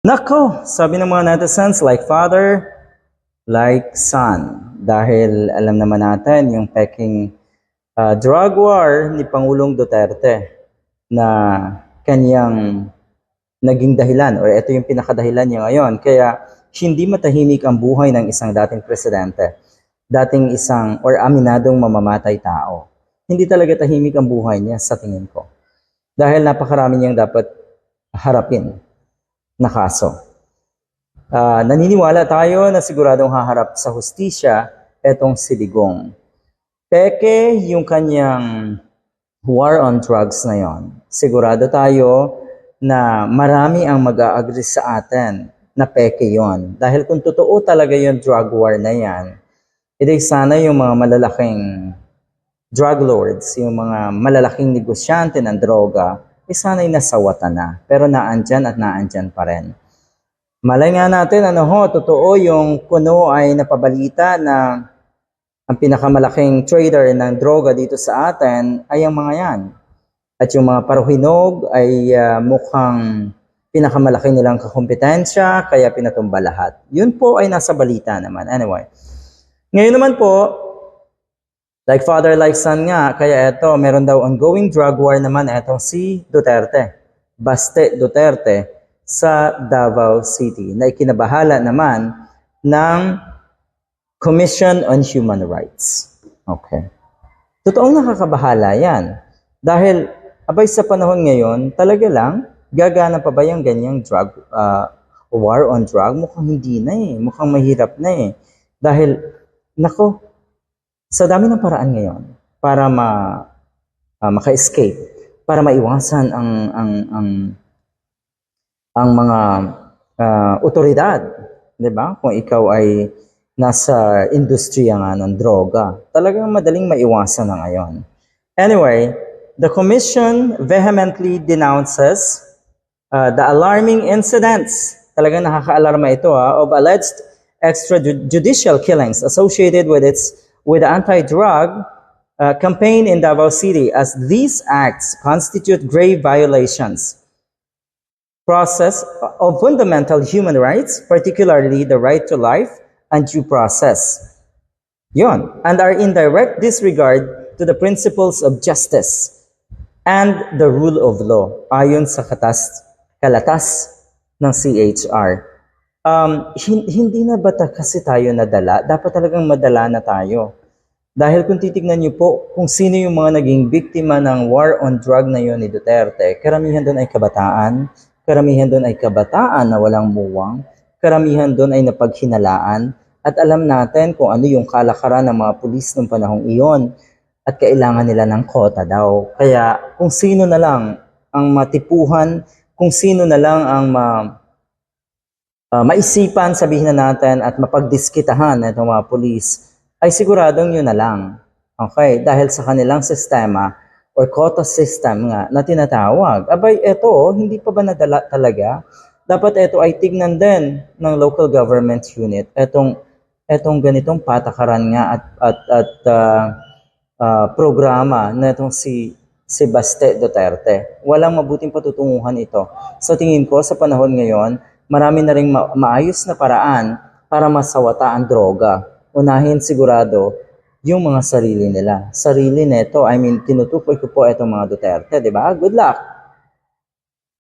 Nako, sabi ng mga netizens, like father, like son. Dahil alam naman natin yung peking uh, drug war ni Pangulong Duterte na kanyang naging dahilan or ito yung pinakadahilan niya ngayon. Kaya hindi matahimik ang buhay ng isang dating presidente, dating isang or aminadong mamamatay tao. Hindi talaga tahimik ang buhay niya sa tingin ko. Dahil napakarami niyang dapat harapin na kaso. Ah, naniniwala tayo na siguradong haharap sa hustisya etong si Digong. Peke yung kanyang war on drugs na yon. Sigurado tayo na marami ang mag-a-agree sa atin na peke yon. Dahil kung totoo talaga yung drug war na yan, edi sana yung mga malalaking drug lords, yung mga malalaking negosyante ng droga, eh sana'y nasawatan na. Pero naandyan at naandyan pa rin. Malay nga natin, ano ho, totoo yung kuno ay napabalita na ang pinakamalaking trader ng droga dito sa atin ay ang mga yan. At yung mga paruhinog ay ah, mukhang pinakamalaki nilang kakompetensya, kaya pinatumba lahat. Yun po ay nasa balita naman. Anyway. Ngayon naman po, like father, like son nga, kaya eto, meron daw ongoing drug war naman eto si Duterte. Baste Duterte sa Davao City na ikinabahala naman ng Commission on Human Rights. Okay. Totoong nakakabahala yan. Dahil, abay sa panahon ngayon, talaga lang, gagana pa ba yung ganyang drug, ah, war on drug? Mukhang hindi na eh. Mukhang mahirap na eh. Dahil, nako, sa dami ng paraan ngayon para ma ah, maka-escape, para maiwasan ang ang ang ang mga ah, otoridad, 'di ba? Kung ikaw ay nasa industriya nga ng droga, talagang madaling maiwasan na ngayon. Anyway, the commission vehemently denounces uh, the alarming incidents, talagang nakaka-alarma ito ha, of alleged extrajudicial killings associated with its with the anti-drug uh, campaign in Davao City as these acts constitute grave violations process of fundamental human rights, particularly the right to life and due process. Yon, and are in direct disregard to the principles of justice and the rule of law ayon sa katas, kalatas ng CHR. Um, hin- hindi na ba kasi tayo nadala? Dapat talagang madala na tayo. Dahil kung titignan niyo po kung sino yung mga naging biktima ng war on drug na yun ni Duterte, karamihan doon ay kabataan, karamihan doon ay kabataan na walang muwang, karamihan doon ay napaghinalaan, at alam natin kung ano yung kalakaran ng mga pulis ng panahong iyon at kailangan nila ng kota daw. Kaya kung sino na lang ang matipuhan, kung sino na lang ang ma, ah, maisipan, sabihin na natin, at mapagdiskitahan ng mga pulis, ay siguradong yun na lang. Okay? Dahil sa kanilang sistema or quota system nga na tinatawag. Abay, eto, hindi pa ba nadala talaga? Dapat ito ay tignan din ng local government unit. Etong, etong ganitong patakaran nga at, at, at ah, ah, programa na itong si si Baste Duterte. Walang mabuting patutunguhan ito. Sa tingin ko, sa panahon ngayon, marami na rin ma- maayos na paraan para masawata ang droga. Unahin sigurado yung mga sarili nila. Sarili nito, I mean, tinutukoy ko po itong mga Duterte, di ba? Good luck!